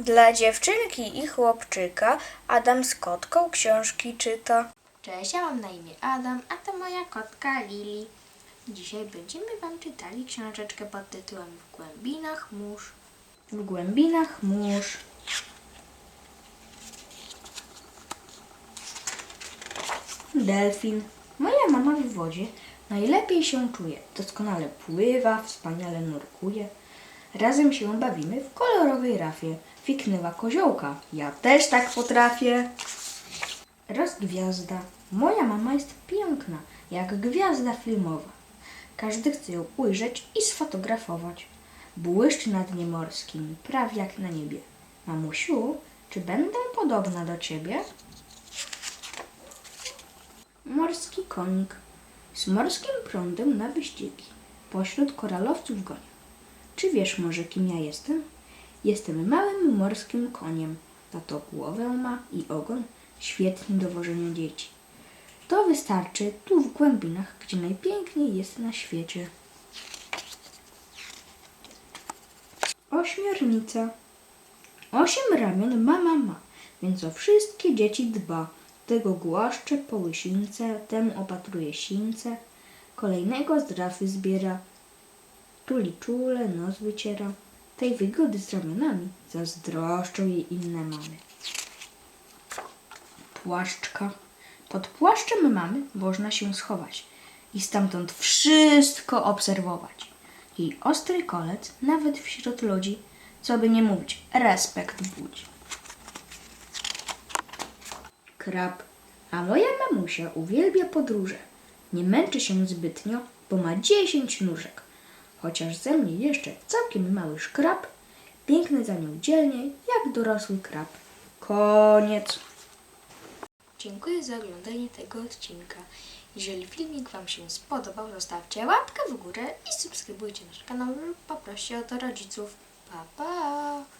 Dla dziewczynki i chłopczyka Adam z kotką książki czyta. Cześć, ja mam na imię Adam, a to moja kotka Lili. Dzisiaj będziemy Wam czytali książeczkę pod tytułem W głębinach mórz. W głębinach mórz. Delfin. Moja mama w wodzie najlepiej się czuje. Doskonale pływa, wspaniale nurkuje. Razem się bawimy w kolorowej rafie. Fiknęła koziołka. Ja też tak potrafię. Rozgwiazda. Moja mama jest piękna, jak gwiazda filmowa. Każdy chce ją ujrzeć i sfotografować. Błyszczy na dnie morskim, prawie jak na niebie. Mamusiu, czy będę podobna do ciebie? Morski konik. Z morskim prądem na wyścigi. Pośród koralowców gonię. Czy wiesz może, kim ja jestem? Jestem małym morskim koniem. Na to głowę ma i ogon, świetny do wożenia dzieci. To wystarczy tu w głębinach, gdzie najpiękniej jest na świecie. Ośmiornica. Osiem ramion ma mama, więc o wszystkie dzieci dba. Tego głaszcze po łysince, temu opatruje sińce, kolejnego z zbiera, tuli czule, nos wyciera. Tej wygody z ramionami zazdroszczą jej inne mamy. Płaszczka. Pod płaszczem mamy można się schować i stamtąd wszystko obserwować. Jej ostry kolec, nawet wśród ludzi, co by nie mówić, respekt budzi. Krab. A moja mamusia uwielbia podróże. Nie męczy się zbytnio, bo ma dziesięć nóżek. Chociaż ze mnie jeszcze całkiem mały szkrab, piękny za nią dzielnie, jak dorosły krab. Koniec. Dziękuję za oglądanie tego odcinka. Jeżeli filmik Wam się spodobał, zostawcie łapkę w górę i subskrybujcie nasz kanał lub poproście o to rodziców. Pa, pa!